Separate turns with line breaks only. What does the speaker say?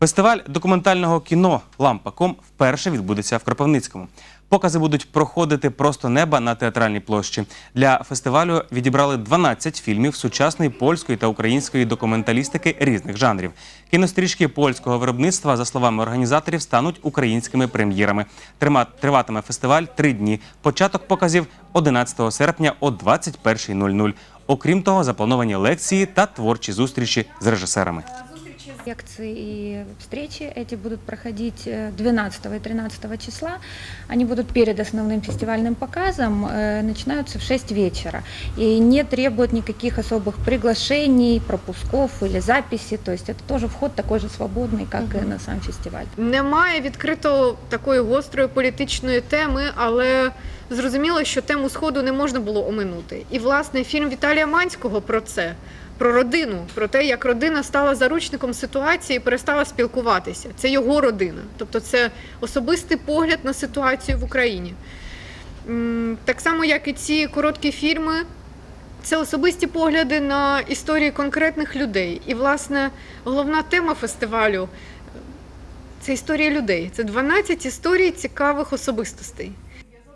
Фестиваль документального кіно Лампаком вперше відбудеться в Кропивницькому. Покази будуть проходити просто неба на театральній площі. Для фестивалю відібрали 12 фільмів сучасної польської та української документалістики різних жанрів. Кінострічки польського виробництва, за словами організаторів, стануть українськими прем'єрами. Триватиме фестиваль три дні. Початок показів 11 серпня о 21.00. Окрім того, заплановані лекції та творчі зустрічі з режисерами.
Лекции и встречи эти будут проходить э, 12 и 13 числа. Они будут перед основным фестивальным показом, э, начинаются в 6 вечера. И не требуют никаких особых приглашений, пропусков или записи. То есть это тоже вход такой же свободный, как и на сам фестиваль.
Немає відкрито такої гострої політичної теми, але зрозуміло, що тему сходу не можна було оминути. І власне фільм Віталія Манського про це. про родину, про те, як родина стала заручником ситуації і перестала спілкуватися. Це його родина, тобто це особистий погляд на ситуацію в Україні. Так само, як і ці короткі фільми, це особисті погляди на історії конкретних людей. І, власне, головна тема фестивалю це історія людей. Це 12 історій цікавих особистостей.